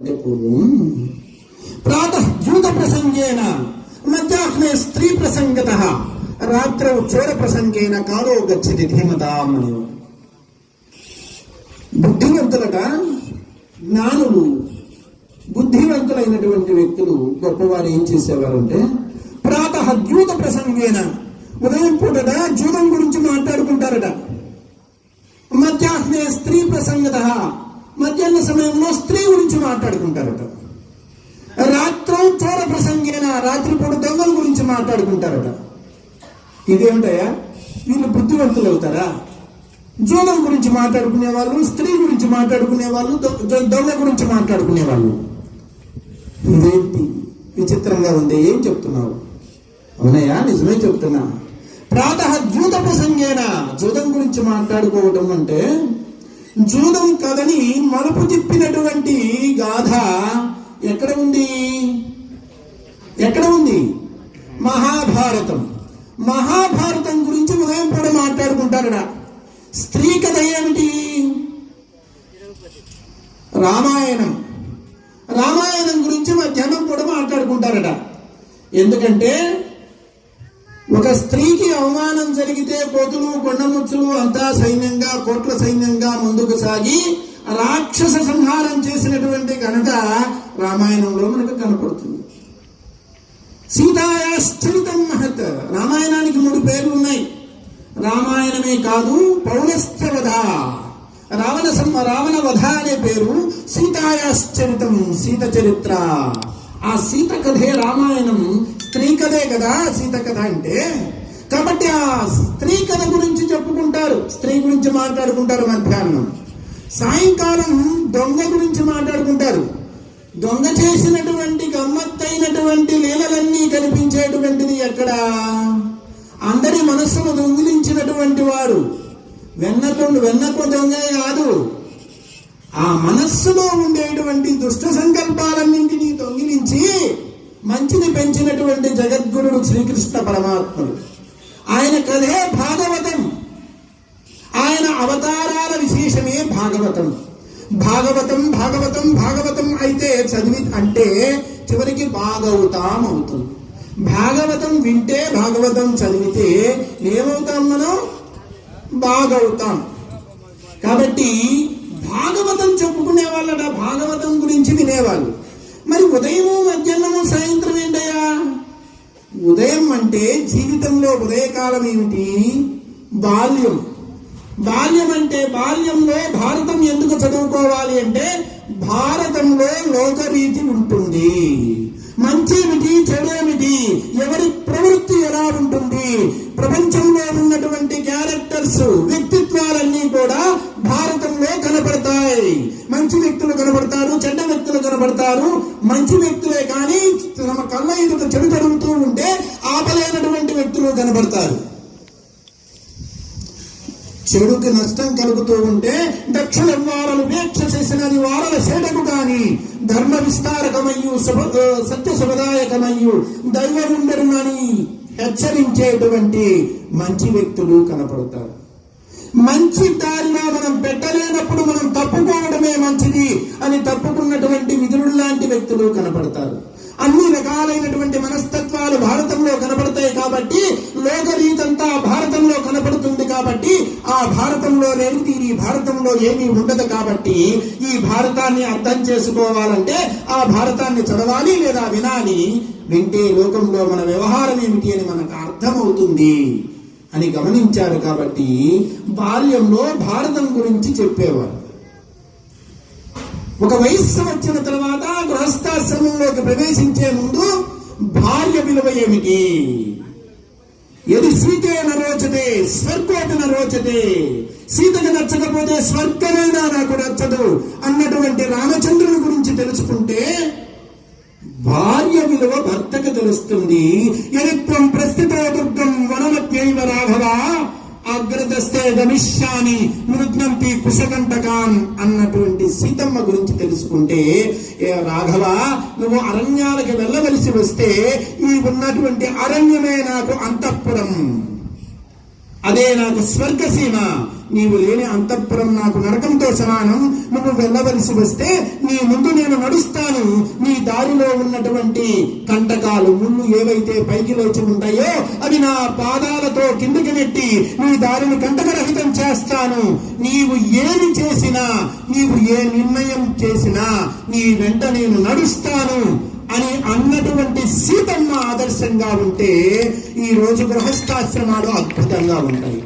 పూర్వం ప్రాతః ద్యూత ప్రసంగేన మధ్యాహ్నే స్త్రీ ప్రసంగత రాత్రౌ చోర ప్రసంగేన కాలో గచ్చతి ధీమతాం బుద్ధివంతులట జ్ఞానులు బుద్ధివంతులైనటువంటి వ్యక్తులు గొప్పవారు ఏం చేసేవారంటే ప్రాతః ద్యూత ప్రసంగేన ఉదయం పూటట జూదం గురించి మాట్లాడుకుంటారట. మధ్యాహ్నే స్త్రీ ప్రసంగత మధ్యాహ్న సమయంలో స్త్రీ గురించి మాట్లాడుకుంటారట. రాత్రం చోర ప్రసంగేన రాత్రిపూట దొంగల గురించి మాట్లాడుకుంటారట. ఇదేమిటయ్యా? వీళ్ళు బుద్ధివంతులు అవుతారా? జూదం గురించి మాట్లాడుకునే వాళ్ళు స్త్రీ గురించి మాట్లాడుకునే వాళ్ళు దొంగ గురించి మాట్లాడుకునే వాళ్ళు ఇదేంటి? విచిత్రంగా ఉంది. ఏం చెప్తున్నావు? అవునయ్యా నిజమే చెప్తున్నా. ప్రాత జూత ప్రసంగేనా? జూదం గురించి మాట్లాడుకోవటం అంటే జూదం కథని మలుపు తిప్పినటువంటి గాథ ఎక్కడ ఉంది? ఎక్కడ ఉంది? మహాభారతం. మహాభారతం గురించి ఉదయం పూట మాట్లాడుకుంటారట. స్త్రీ కథ ఏమిటి? రామాయణం. రామాయణం గురించి మధ్యాహ్నం కూడా మాట్లాడుకుంటారట. ఎందుకంటే ఒక స్త్రీకి అవమానం జరిగితే కోతులు కొండముచ్చులు అంతా సైన్యంగా కోట్ల సైన్యంగా ముందుకు సాగి రాక్షస సంహారం చేసినటువంటి ఘనత రామాయణంలో మనకు కనపడుతుంది. సీతాయాశ్చరితం మహత్. రామాయణానికి మూడు పేర్లు ఉన్నాయి. రామాయణమే కాదు పౌరస్థవధ. రావణ సం రావణ వధ అనే పేరు సీతాయాశ్చరితం సీత చరిత్ర. ఆ సీత కథే రామాయణం. స్త్రీ కథే కదా సీత కథ అంటే? కాబట్టి ఆ స్త్రీ కథ గురించి చెప్పుకుంటారు. స్త్రీ గురించి మాట్లాడుకుంటారు మధ్యాహ్నం సాయంకాలం దొంగ గురించి మాట్లాడుకుంటారు. దొంగ చేసినటువంటి గమ్మత్తైనటువంటి లీలలన్నీ కనిపించేటువంటిది ఎక్కడ? అందరి మనస్సును దొంగిలించినటువంటి వాడు వెన్నకొండు వెన్నకు దొంగే కాదు. ఆ మనస్సులో ఉండేటువంటి దుష్ట సంకల్పాలన్నింటినీ దొంగిలించి మంచిని పెంచినటువంటి జగద్గురుడు శ్రీకృష్ణ పరమాత్ముడు. ఆయన కథే భాగవతం. ఆయన అవతారాల విశేషమే భాగవతం. భాగవతం భాగవతం భాగవతం అయితే చదివి అంటే చివరికి భాగవతాం అవుతుంది. భాగవతం వింటే భాగవతం చదివితే ఏమవుతాం మనం? బాగవుతాం. కాబట్టి భాగవతం చెప్పుకునే వాళ్ళట భాగవతం గురించి వినేవాళ్ళు. మరి ఉదయము మధ్యాహ్నము సాయంత్రం ఏంటయ్యా? ఉదయం అంటే జీవితంలో ఉదయకాలం ఏమిటి? బాల్యం. బాల్యం అంటే బాల్యంలో భారతం ఎందుకు చదువుకోవాలి అంటే భారతంలో లోకరీతి ఉంటుంది. మంచేమిటి చెడేమిటి ఎవరి ప్రవృత్తి ఎలా ఉంటుంది? ప్రపంచంలో ఉన్నటువంటి క్యారెక్టర్స్ వ్యక్తిత్వాలన్నీ కూడా రూపంలో కనబడతారు. చెడుకి నష్టం కలుగుతూ ఉంటే దక్షిణ వారలు వీక్ష చేసిన వారల సేటకు కాని ధర్మ విస్తారకమయ్యు సత్య శుభదాయకమయ్యు దైవముండరునని హెచ్చరించేటువంటి మంచి వ్యక్తులు కనపడతారు. మంచి దారిన మనం పెట్టలేనప్పుడు మనం తప్పుకోవడమే మంచిది అని తప్పుకున్నటువంటి విధులు లాంటి వ్యక్తులు కనపడతారు. అన్ని రకాలైనటువంటి మనస్తత్వాలు భారతంలో కాబట్టి లోకరీతంతా భారతంలో కనపడుతుంది కాబట్టి ఆ భారతంలో లేనిది ఈ భారతంలో ఏమీ ఉండదు కాబట్టి ఈ భారతాన్ని అర్థం చేసుకోవాలంటే ఆ భారతాన్ని చదవాలి లేదా వినాలి వింటే లోకంలో మన వ్యవహారం ఏమిటి అని మనకు అర్థమవుతుంది అని గమనించారు కాబట్టి బాల్యంలో భారతం గురించి చెప్పేవారు. ఒక వయస్సు వచ్చిన తర్వాత గృహస్థాశ్రమంలోకి ప్రవేశించే ముందు భార్య విలువ ఏమిటి? ఎది సీతైన నరోచతే స్వర్గోటి నరోచతే సీతకు నచ్చకపోతే స్వర్గమైనా నాకు నచ్చదు అన్నటువంటి రామచంద్రుని గురించి తెలుసుకుంటే భార్య విలువ భర్తకు తెలుస్తుంది. ఎరిత్వం ప్రస్తుత దుర్గం వనమత్యైవ రాఘవ అగ్రదస్తే గమిష్యాని మృగ్నంతి కుశకంటకాన్ అన్నటువంటి సీతమ్మ గురించి తెలుసుకుంటే ఏ రాఘవ నువ్వు అరణ్యాలకు వెళ్ళవలసి వస్తే ఉన్నటువంటి అరణ్యమే నాకు అంతఃపురం. అదే నాకు స్వర్గసీమ. నీవు లేని అంతఃపురం నాకు నరకంతో సమానం. నువ్వు వెళ్ళవలసి వస్తే నీ ముందు నేను నడుస్తాను. నీ దారిలో ఉన్నటువంటి కంటకాలు ముళ్ళు ఏవైతే పైకి లేచి ఉంటాయో అవి నా పాదాలతో కిందకి నెట్టి నీ దారిని కంటకరహితం చేస్తాను. నీవు ఏమి చేసినా నీవు ఏ నిర్ణయం చేసినా నీ వెంట నేను నడుస్తాను. అని అన్నటువంటి సీతమ్మ ఆదర్శంగా ఉంటే ఈ రోజు గృహస్థాశ్రమాలు అద్భుతంగా ఉంటాయి.